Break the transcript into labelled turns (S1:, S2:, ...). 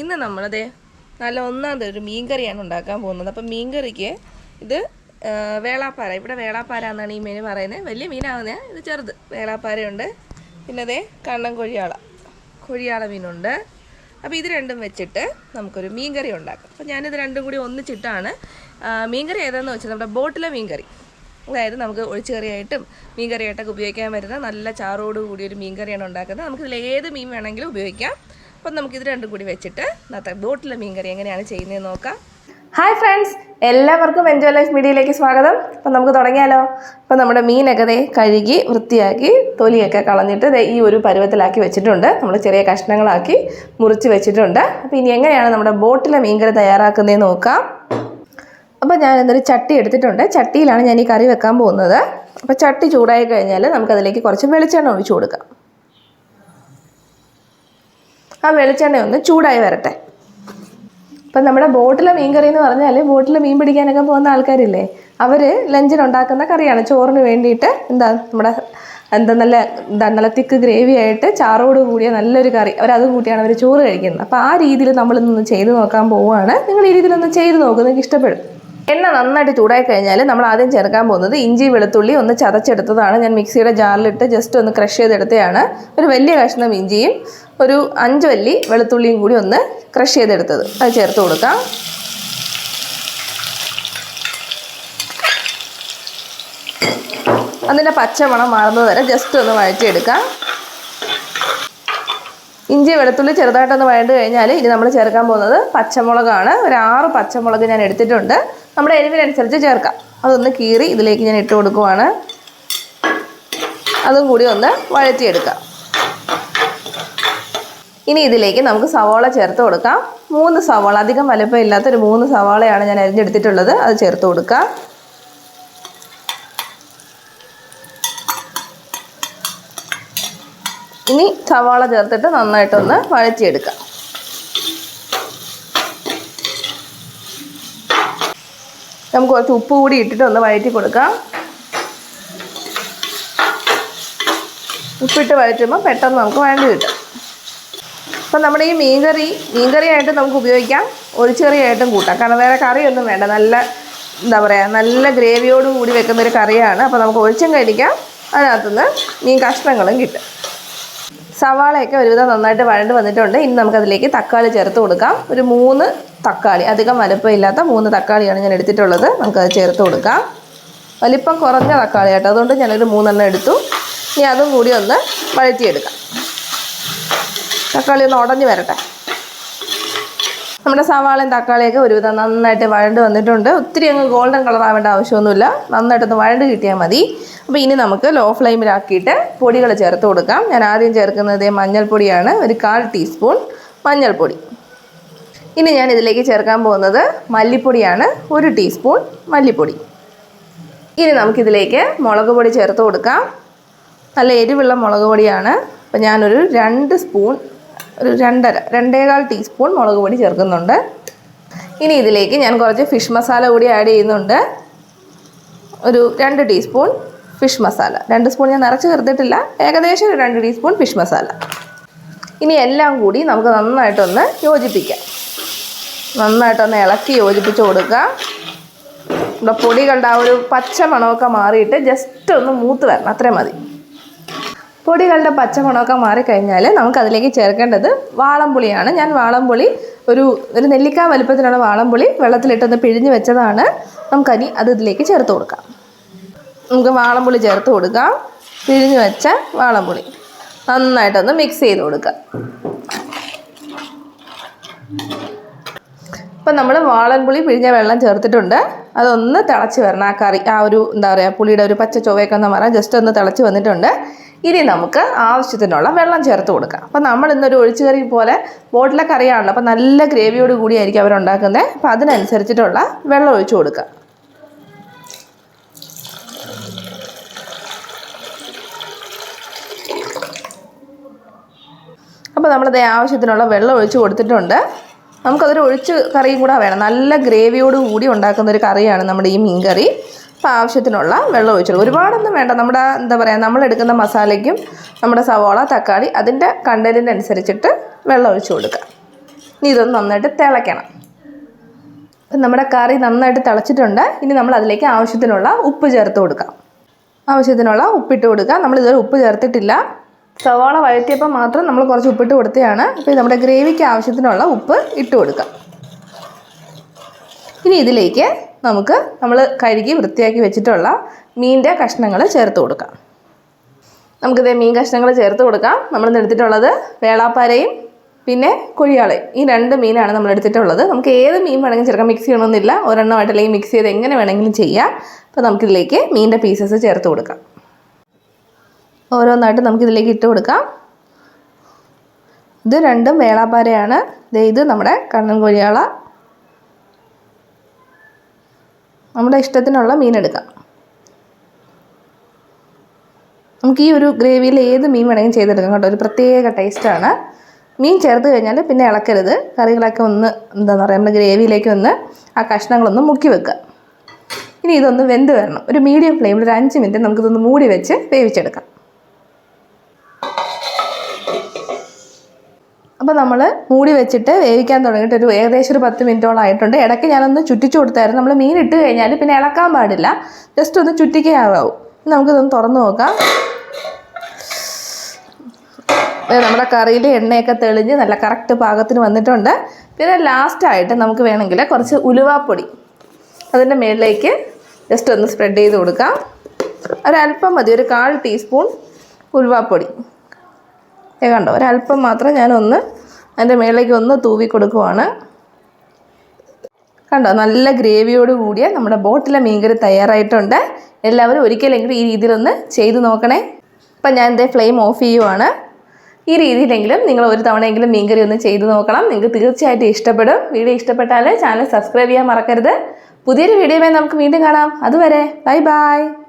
S1: ഇന്ന് നമ്മളത് നല്ല ഒന്നാമത് ഒരു മീൻകറിയാണ് ഉണ്ടാക്കാൻ പോകുന്നത്. അപ്പം മീൻകറിക്ക് ഇത് വേളാപ്പാര. ഇവിടെ വേളാപ്പാര എന്നാണ് ഈ മീൻ പറയുന്നത്. വലിയ മീനാവുന്നത് ഇത് ചെറുത്. വേളാപ്പാരയുണ്ട്. പിന്നെ അതേ കണ്ണൻ കൊഴിയാള. കൊഴിയാള മീനുണ്ട്. അപ്പോൾ ഇത് രണ്ടും വെച്ചിട്ട് നമുക്കൊരു മീൻകറി ഉണ്ടാക്കാം. അപ്പോൾ ഞാനിത് രണ്ടും കൂടി ഒന്നിച്ചിട്ടാണ് മീൻകറി ഏതാണെന്ന് വെച്ചാൽ നമ്മുടെ ബോട്ടിലെ മീൻകറി. അതായത് നമുക്ക് ഒഴിച്ചുകറിയായിട്ടും മീൻകറിയായിട്ടൊക്കെ ഉപയോഗിക്കാൻ വരുന്ന നല്ല ചാറോട് കൂടിയ ഒരു മീൻകറിയാണ് ഉണ്ടാക്കുന്നത്. നമുക്കിതിൽ ഏത് മീൻ വേണമെങ്കിലും ഉപയോഗിക്കാം. അപ്പം നമുക്കിത് രണ്ടും കൂടി വെച്ചിട്ട് ഇന്നത്തെ ബോട്ടിലെ മീൻകറി എങ്ങനെയാണ് ചെയ്യുന്നതെന്ന് നോക്കാം. ഹായ് ഫ്രണ്ട്സ് എല്ലാവർക്കും എൻജോയ് ലൈഫ് മീഡിയയിലേക്ക് സ്വാഗതം. അപ്പം നമുക്ക് തുടങ്ങിയാലോ? അപ്പം നമ്മുടെ മീനൊക്കെ കഴുകി വൃത്തിയാക്കി തൊലിയൊക്കെ കളഞ്ഞിട്ട് ഈ ഒരു പരുവത്തിലാക്കി വെച്ചിട്ടുണ്ട്. നമ്മൾ ചെറിയ കഷ്ണങ്ങളാക്കി മുറിച്ച് വെച്ചിട്ടുണ്ട്. അപ്പോൾ ഇനി എങ്ങനെയാണ് നമ്മുടെ ബോട്ടിലെ മീൻകറി തയ്യാറാക്കുന്നതെന്ന് നോക്കാം. അപ്പോൾ ഞാൻ എന്നൊരു ചട്ടി എടുത്തിട്ടുണ്ട്. ചട്ടിയിലാണ് ഞാൻ ഈ കറി വെക്കാൻ പോകുന്നത്. അപ്പോൾ ചട്ടി ചൂടായി കഴിഞ്ഞാൽ നമുക്കതിലേക്ക് കുറച്ച് വെളിച്ചെണ്ണ ഒഴിച്ചു കൊടുക്കാം. ആ വെളിച്ചെണ്ണ ഒന്ന് ചൂടായി വരട്ടെ. ഇപ്പം നമ്മുടെ ബോട്ടിലെ മീൻകറി എന്ന് പറഞ്ഞാൽ ബോട്ടിൽ മീൻ പിടിക്കാനൊക്കെ പോകുന്ന ആൾക്കാരില്ലേ അവർ ലഞ്ചിന് ഉണ്ടാക്കുന്ന കറിയാണ്. ചോറിന് വേണ്ടിയിട്ട് എന്താ നമ്മുടെ എന്താ നല്ല എന്താ നല്ല തിക്ക് ഗ്രേവി ആയിട്ട് ചാറോട് കൂടിയ നല്ലൊരു കറി. അവരത് കൂട്ടിയാണ് അവർ ചോറ് കഴിക്കുന്നത്. അപ്പോൾ ആ രീതിയിൽ നമ്മളിന്നൊന്ന് ചെയ്ത് നോക്കാൻ പോവുകയാണ്. നിങ്ങൾ ഈ രീതിയിലൊന്ന് ചെയ്ത് നോക്കും. നിങ്ങൾക്ക് ഇഷ്ടപ്പെടും. എണ്ണ നന്നായിട്ട് ചൂടായി കഴിഞ്ഞാൽ നമ്മൾ ആദ്യം ചേർക്കാൻ പോകുന്നത് ഇഞ്ചി വെളുത്തുള്ളി ഒന്ന് ചതച്ചെടുത്തതാണ്. ഞാൻ മിക്സിയുടെ ജാറിലിട്ട് ജസ്റ്റ് ഒന്ന് ക്രഷ് ചെയ്തെടുത്തതാണ് ഒരു വലിയ കഷ്ണം ഇഞ്ചിയും ഒരു അഞ്ച് വല്ലി വെളുത്തുള്ളിയും കൂടി ഒന്ന് ക്രഷ് ചെയ്തെടുത്തത്. അത് ചേർത്ത് കൊടുക്കാം. അതിന്റെ പച്ചമണം മാറുന്നത് വരെ ജസ്റ്റ് ഒന്ന് വഴറ്റിയെടുക്കാം. ഇഞ്ചി വെളുത്തുള്ളി ചെറുതായിട്ടൊന്ന് വഴണ്ട് കഴിഞ്ഞാൽ ഇനി നമ്മൾ ചേർക്കാൻ പോകുന്നത് പച്ചമുളകാണ്. ഒരു ആറ് പച്ചമുളക് ഞാൻ എടുത്തിട്ടുണ്ട്. നമ്മുടെ എരിവിനനുസരിച്ച് ചേർക്കാം. അതൊന്ന് കീറി ഇതിലേക്ക് ഞാൻ ഇട്ട് കൊടുക്കുവാണ്. അതും കൂടി ഒന്ന് വഴറ്റിയെടുക്കാം. ഇനി ഇതിലേക്ക് നമുക്ക് സവാള ചേർത്ത് കൊടുക്കാം. മൂന്ന് സവാള അധികം വലുപ്പം ഇല്ലാത്തൊരു മൂന്ന് സവാളയാണ് ഞാൻ അരിഞ്ഞെടുത്തിട്ടുള്ളത്. അത് ചേർത്ത് കൊടുക്കാം. ഇനി സവാള ചേർത്തിട്ട് നന്നായിട്ടൊന്ന് വഴറ്റിയെടുക്കാം. നമുക്ക് കുറച്ച് ഉപ്പ് കൂടി ഇട്ടിട്ട് ഒന്ന് വഴറ്റി കൊടുക്കാം. ഉപ്പിട്ട് വഴറ്റുമ്പോൾ പെട്ടെന്ന് നമുക്ക് വഴണ്ടി കിട്ടും. അപ്പം നമ്മുടെ ഈ മീൻകറി മീൻകറിയായിട്ട് നമുക്ക് ഉപയോഗിക്കാം. ഒഴിച്ചുകറിയായിട്ടും കൂട്ടാം. കാരണം വേറെ കറിയൊന്നും വേണ്ട. നല്ല എന്താ പറയുക നല്ല ഗ്രേവിയോട് കൂടി വെക്കുന്ന കറിയാണ്. അപ്പോൾ നമുക്ക് ഒഴിച്ചും കഴിക്കാം. അതിനകത്തുനിന്ന് മീൻ കഷ്ണങ്ങളും കിട്ടും. സവാളയൊക്കെ ഒരുവിധം നന്നായിട്ട് വഴണ്ട് വന്നിട്ടുണ്ട്. ഇനി നമുക്കതിലേക്ക് തക്കാളി ചേർത്ത് കൊടുക്കാം. ഒരു മൂന്ന് തക്കാളി അധികം വലുപ്പം ഇല്ലാത്ത മൂന്ന് തക്കാളിയാണ് ഞാൻ എടുത്തിട്ടുള്ളത്. നമുക്കത് ചേർത്ത് കൊടുക്കാം. വലിപ്പം കുറഞ്ഞ തക്കാളി കേട്ടോ. അതുകൊണ്ട് ഞാനൊരു മൂന്നെണ്ണം എടുത്തു. ഇനി അതും കൂടി ഒന്ന് വഴറ്റിയെടുക്കാം. തക്കാളി ഒന്ന് ഉടഞ്ഞു വരട്ടെ. നമ്മുടെ സവാളയും തക്കാളിയൊക്കെ ഒരുവിധം നന്നായിട്ട് വഴണ്ട് വന്നിട്ടുണ്ട്. ഒത്തിരി അങ്ങ് ഗോൾഡൻ കളർ ആവേണ്ട ആവശ്യമൊന്നുമില്ല. നന്നായിട്ടൊന്ന് വഴണ്ട് കിട്ടിയാൽ മതി. അപ്പോൾ ഇനി നമുക്ക് ലോ ഫ്ലെയിമിലാക്കിയിട്ട് പൊടികൾ ചേർത്ത് കൊടുക്കാം. ഞാൻ ആദ്യം ചേർക്കുന്നത് മഞ്ഞൾപ്പൊടിയാണ്. ഒരു കാൽ ടീസ്പൂൺ മഞ്ഞൾപ്പൊടി. ഇനി ഞാൻ ഇതിലേക്ക് ചേർക്കാൻ പോകുന്നത് മല്ലിപ്പൊടിയാണ്. ഒരു ടീസ്പൂൺ മല്ലിപ്പൊടി. ഇനി നമുക്കിതിലേക്ക് മുളക് പൊടി ചേർത്ത് കൊടുക്കാം. നല്ല എരിവുള്ള മുളക് പൊടിയാണ്. അപ്പോൾ ഞാനൊരു രണ്ട് സ്പൂൺ ഒരു രണ്ടര രണ്ടേകാൽ ടീസ്പൂൺ മുളക് പൊടി ചേർക്കുന്നുണ്ട്. ഇനി ഇതിലേക്ക് ഞാൻ കുറച്ച് ഫിഷ് മസാല കൂടി ആഡ് ചെയ്യുന്നുണ്ട്. ഒരു രണ്ട് ടീസ്പൂൺ ഫിഷ് മസാല രണ്ട് സ്പൂൺ ഞാൻ നിറച്ച് ചേർത്തിട്ടില്ല. ഏകദേശം ഒരു രണ്ട് ടീസ്പൂൺ ഫിഷ് മസാല ഇനി എല്ലാം കൂടി നമുക്ക് നന്നായിട്ടൊന്ന് യോജിപ്പിക്കാം. നന്നായിട്ടൊന്ന് ഇളക്കി യോജിപ്പിച്ച് കൊടുക്കാം. നമ്മുടെ പൊടികളുടെ ആ ഒരു പച്ച മണമൊക്കെ മാറിയിട്ട് ജസ്റ്റ് ഒന്ന് മൂത്ത് വരണം. അത്രയും മതി. പൊടികളുടെ പച്ചമണമൊക്കെ മാറിക്കഴിഞ്ഞാൽ നമുക്ക് അതിലേക്ക് ചേർക്കേണ്ടത് വാളംപുളിയാണ്. ഞാൻ വാളംപുളി ഒരു ഒരു നെല്ലിക്ക വലുപ്പത്തിലുള്ള വാളംപുളി വെള്ളത്തിലിട്ടൊന്ന് പിഴിഞ്ഞ് വെച്ചതാണ്. നമുക്കനി അത് ഇതിലേക്ക് ചേർത്ത് കൊടുക്കാം. നമുക്ക് വാളംപുളി ചേർത്ത് കൊടുക്കാം. പിഴിഞ്ഞ് വെച്ച വാളംപുളി. നന്നായിട്ടൊന്ന് മിക്സ് ചെയ്ത് കൊടുക്കാം ഇപ്പം നമ്മൾ വാളൻപുളി പിഴിഞ്ഞ വെള്ളം ചേർത്തിട്ടുണ്ട്. അതൊന്ന് തിളച്ച് വരണം. ആ കറി ആ ഒരു എന്താ പറയുക പുളിയുടെ ഒരു പച്ച ചൊവ്വയൊക്കെ ഒന്ന് മാറാൻ ജസ്റ്റ് ഒന്ന് തിളച്ച് വന്നിട്ടുണ്ട്. ഇനി നമുക്ക് ആവശ്യത്തിനുള്ള വെള്ളം ചേർത്ത് കൊടുക്കാം. അപ്പം നമ്മൾ ഇന്നൊരു ഒഴിച്ചുകറി പോലെ ബോട്ടിലെ കറിയാണല്ലോ അപ്പം നല്ല ഗ്രേവിയോട് കൂടിയായിരിക്കും അവരുണ്ടാക്കുന്നത് അപ്പം അതിനനുസരിച്ചിട്ടുള്ള വെള്ളം ഒഴിച്ചു കൊടുക്കുക അപ്പോൾ നമ്മളത് ആവശ്യത്തിനുള്ള വെള്ളം ഒഴിച്ച് കൊടുത്തിട്ടുണ്ട്. നമുക്കതൊരു ഒഴിച്ച് കറിയും കൂടെ വേണം. നല്ല ഗ്രേവിയോട് കൂടി ഉണ്ടാക്കുന്ന ഒരു കറിയാണ് നമ്മുടെ ഈ മീൻ കറി അപ്പോൾ ആവശ്യത്തിനുള്ള വെള്ളം ഒഴിച്ചോളൂ ഒരുപാടൊന്നും വേണ്ട. നമ്മുടെ എന്താ പറയുക നമ്മൾ എടുക്കുന്ന മസാലയ്ക്കും നമ്മുടെ സവോള തക്കാളി അതിന്റെ കണ്ടന്റിന്റെ അനുസരിച്ചിട്ട് വെള്ളം ഒഴിച്ചു കൊടുക്കുക. ഇനി ഇതൊന്ന് നന്നായിട്ട് തിളയ്ക്കണം. അപ്പം നമ്മുടെ കറി നന്നായിട്ട് തിളച്ചിട്ടുണ്ട്. ഇനി നമ്മൾ അതിലേക്ക് ആവശ്യത്തിനുള്ള ഉപ്പ് ചേർത്ത് കൊടുക്കാം ആവശ്യത്തിനുള്ള ഉപ്പിട്ട് കൊടുക്കുക. നമ്മൾ ഇതുവരെ ഉപ്പ് ചേർത്തിട്ടില്ല. സവാള വഴറ്റിയപ്പോൾ മാത്രം നമ്മൾ കുറച്ച് ഉപ്പിട്ട് കൊടുത്തതാണ്. അപ്പോൾ നമ്മുടെ ഗ്രേവിക്ക് ആവശ്യത്തിനുള്ള ഉപ്പ് ഇട്ട് കൊടുക്കാം ഇനി ഇതിലേക്ക് നമുക്ക് നമ്മൾ കഴുകി വൃത്തിയാക്കി വെച്ചിട്ടുള്ള മീനിന്റെ കഷ്ണങ്ങൾ ചേർത്ത് കൊടുക്കാം. നമുക്കിതേ മീൻ കഷ്ണങ്ങൾ ചേർത്ത് കൊടുക്കാം. നമ്മൾ എടുത്തിട്ടുള്ളത് വേളാപ്പാരയും പിന്നെ കൊഴിയാളയും. ഈ രണ്ട് മീനാണ് നമ്മൾ എടുത്തിട്ടുള്ളത്. നമുക്ക് ഏത് മീൻ വേണമെങ്കിലും ചേർക്കാം. മിക്സ് ചെയ്യണമെന്നില്ല ഒരെണ്ണമായിട്ട് അല്ലെങ്കിൽ മിക്സ് ചെയ്ത് എങ്ങനെ വേണമെങ്കിലും ചെയ്യാം. അപ്പോൾ നമുക്കിതിലേക്ക് മീനിന്റെ പീസസ് ചേർത്ത് കൊടുക്കാം. ഓരോന്നായിട്ട് നമുക്കിതിലേക്ക് ഇട്ട് കൊടുക്കാം. ഇത് രണ്ടും വേളാപ്പാരയാണ്. ഇത് നമ്മുടെ കണ്ണൻ കൊഴിയാള നമ്മുടെ ഇഷ്ടത്തിനുള്ള മീൻ എടുക്കാം. നമുക്ക് ഈ ഒരു ഗ്രേവിയിൽ ഏത് മീൻ വേണമെങ്കിലും ചെയ്തെടുക്കാം കേട്ടോ. ഒരു പ്രത്യേക ടേസ്റ്റാണ് മീൻ ചേർത്ത് കഴിഞ്ഞാൽ പിന്നെ ഇളക്കരുത്. കറികളൊക്കെ ഒന്ന് എന്താണെന്ന് പറയുക നമ്മുടെ ഗ്രേവിയിലേക്ക് ഒന്ന് ആ കഷ്ണങ്ങളൊന്ന് മുക്കി വെക്കുക. ഇനി ഇതൊന്ന് വെന്ത് വരണം. ഒരു മീഡിയം ഫ്ലെയിമിൽ ഒരു അഞ്ച് മിനിറ്റ് നമുക്കിതൊന്ന് മൂടി വെച്ച് വേവിച്ചെടുക്കാം. അപ്പോൾ നമ്മൾ മൂടി വെച്ചിട്ട് വേവിക്കാൻ തുടങ്ങിയിട്ട് ഒരു ഏകദേശം ഒരു പത്ത് മിനിറ്റോളം ആയിട്ടുണ്ട്. ഇടയ്ക്ക് ഞാനൊന്ന് ചുറ്റിച്ചു കൊടുത്തായിരുന്നു. നമ്മൾ മീൻ ഇട്ട് കഴിഞ്ഞാൽ പിന്നെ ഇളക്കാൻ പാടില്ല. ജസ്റ്റ് ഒന്ന് ചുറ്റിക്കേ ആകാവൂ ഇനി നമുക്കിതൊന്ന് തുറന്ന് നോക്കാം. നമ്മുടെ കറിയിൽ എണ്ണയൊക്കെ തെളിഞ്ഞ് നല്ല കറക്റ്റ് പാകത്തിന് വന്നിട്ടുണ്ട്. പിന്നെ ലാസ്റ്റായിട്ട് നമുക്ക് വേണമെങ്കിൽ കുറച്ച് ഉലുവാപ്പൊടി അതിന്റെ മേളിലേക്ക് ജസ്റ്റ് ഒന്ന് സ്പ്രെഡ് ചെയ്ത് കൊടുക്കാം. ഒരല്പം മതി ഒരു കാൽ ടീസ്പൂൺ ഉലുവാപ്പൊടി. കണ്ടോ? ഒരല്പം മാത്രം ഞാനൊന്ന് അതിന്റെ മേളിലേക്ക് ഒന്ന് തൂവി കൊടുക്കുവാണ്. കണ്ടോ നല്ല ഗ്രേവിയോട് കൂടിയ നമ്മുടെ ബോട്ടിലെ മീൻകറി തയ്യാറായിട്ടുണ്ട്. എല്ലാവരും ഒരിക്കലെങ്കിലും ഈ രീതിയിലൊന്ന് ചെയ്ത് നോക്കണേ. അപ്പം ഞാൻ എന്റെ ഫ്ലെയിം ഓഫ് ചെയ്യുവാണ്. ഈ രീതിയിലെങ്കിലും നിങ്ങൾ ഒരു തവണയെങ്കിലും മീൻകറി ഒന്ന് ചെയ്ത് നോക്കണം. നിങ്ങൾക്ക് തീർച്ചയായിട്ടും ഇഷ്ടപ്പെടും. വീഡിയോ ഇഷ്ടപ്പെട്ടാൽ ചാനൽ സബ്സ്ക്രൈബ് ചെയ്യാൻ മറക്കരുത്. പുതിയൊരു വീഡിയോയുമായി നമുക്ക് വീണ്ടും കാണാം. അതുവരെ ബൈ ബൈ.